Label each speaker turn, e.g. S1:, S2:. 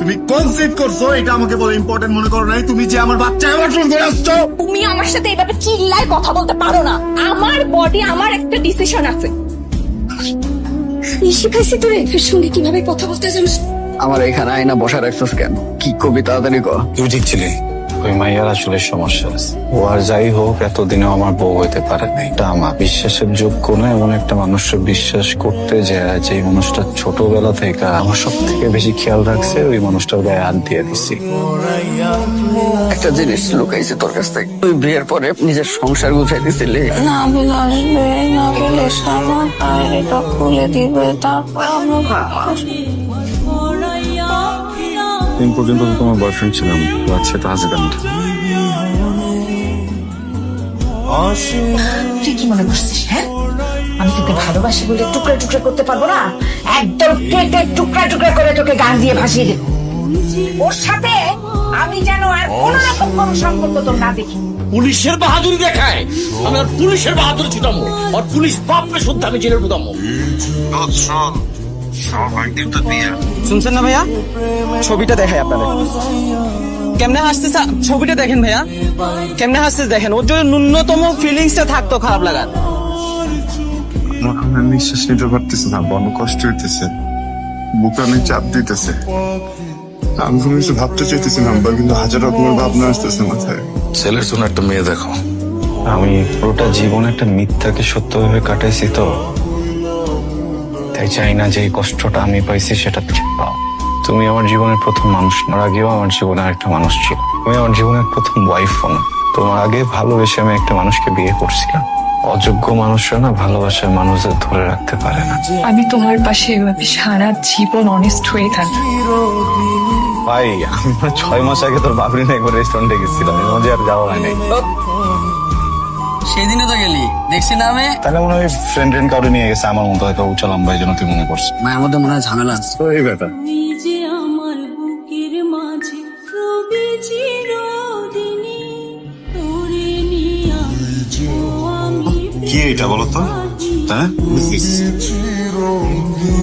S1: তুমি কনসিভ করছ এটা আমাকে বলে ইম্পর্টেন্ট মনে করো নাই। তুমি যে আমার বাচ্চা অ্যাবর্শন করে আসছো।
S2: তুমি আমার সাথে এভাবে চিল্লায় কথা বলতে পারো না। আমার বডি আমার একটা ডিসিশন আছে। শিখাইছি তোর এর সঙ্গে কীভাবে কথা বলতে জানিস
S3: আমার এখানে আয়না বসা রাখছিস কেন? কি কবি তাড়াতাড়ি কর।
S4: তুই ঠিক ছিলি। ওই মাইয়ার আসলে সমস্যা আছে ও আর যাই হোক এতদিনেও আমার বউ হইতে পারে না এটা আমার বিশ্বাসের যোগ্য না এমন একটা মানুষের বিশ্বাস করতে যায় যে মানুষটা ছোটবেলা থেকে আমার সব থেকে বেশি খেয়াল রাখছে ওই মানুষটার গায়ে হাত দিয়ে দিচ্ছি
S3: একটা জিনিস লুকাইছে তোর কাছ থেকে। তুই বিয়ের পরে নিজের সংসার গুছাই দিছিলি?
S5: না বলে আসবে না বলে আমার এটা খুলে দিবে তারপর আমরা
S4: দিন পর্যন্ত তো তোমার বয়ফ্রেন্ড ছিলাম আজকে তো হাজব্যান্ড
S6: তুই কি মনে করছিস হ্যাঁ? আমি তোকে ভালোবাসি বলে টুকরা টুকরা করতে পারব না? একদম কেটে টুকরা টুকরা করে তোকে গান দিয়ে ভাসিয়ে দেবো। ওর সাথে আমি যেন আর কোন রকম কোনো সম্পর্ক তোর না দেখি।
S7: পুলিশের বাহাদুরি দেখায়। আমি আর পুলিশের বাহাদুরি ছুটামো আর পুলিশ বাপরে শুদ্ধ আমি জেলের বুদামো
S8: শুনছেন না ভাইয়া? ছবিটা দেখাই আপনাদের। কেমনে হাসতেছে? ছবিটা দেখেন ভাইয়া। কেমনে হাসতেছে দেখেন। ওর যদি ন্যূনতম ফিলিংসটা থাকতো খারাপ লাগার।
S9: নিঃশ্বাস নিতে পারতেছে না বড় কষ্ট হইতেছে। বুকে অনেক চাপ দিতেছে। আমি কোনো কিছু ভাবতে চাইতেছিলাম বা কিন্তু হাজার রকমের ভাবনা আসতেছে মাথায়।
S4: ছেলের জন্য একটা মেয়ে দেখো। আমি পুরোটা জীবন একটা মিথ্যাকে সত্য ভাবে কাটাইছি তো। তাই চাই না যে কষ্টটা আমি পাইছি সেটা তুমি পাও। তুমি আমার জীবনের প্রথম মানুষ আমার আগেও আমার জীবনে একটা মানুষ ছিল। তুমি আমার জীবনের প্রথম ওয়াইফ না। তোমার আগে ভালোবেসে আমি একটা মানুষকে বিয়ে করছিলাম। অযোগ্য মানুষরা না ভালোবাসার মানুষদের ধরে রাখতে পারে না।
S5: আমি তোমার পাশে এভাবে সারা জীবন অনেস্ট হয়ে থাকি।
S4: ভাই আমি ছয় মাস আগে তোর বাবরি না একবার রেস্টুরেন্টে গেছিলাম। মধ্যে আর যাওয়া হয় নাই।
S8: সেদিনও তো গেলি। দেখছি না আমি।
S4: তাহলে মনে হয় ফ্রেন্ড ফ্রেন্ড কাউরে নিয়ে গেছে আমার মতো হয়তো উঁচা লম্বা এই জন্য তুই মনে করছিস
S3: মায়ের মধ্যে মনে হয় ঝামেলা আছে।
S4: ওই বেটা
S5: যে আমার বুকের মাঝে রবি চিরদিনই তোরে নিয়ে
S9: কি এটা বলতো হ্যাঁ?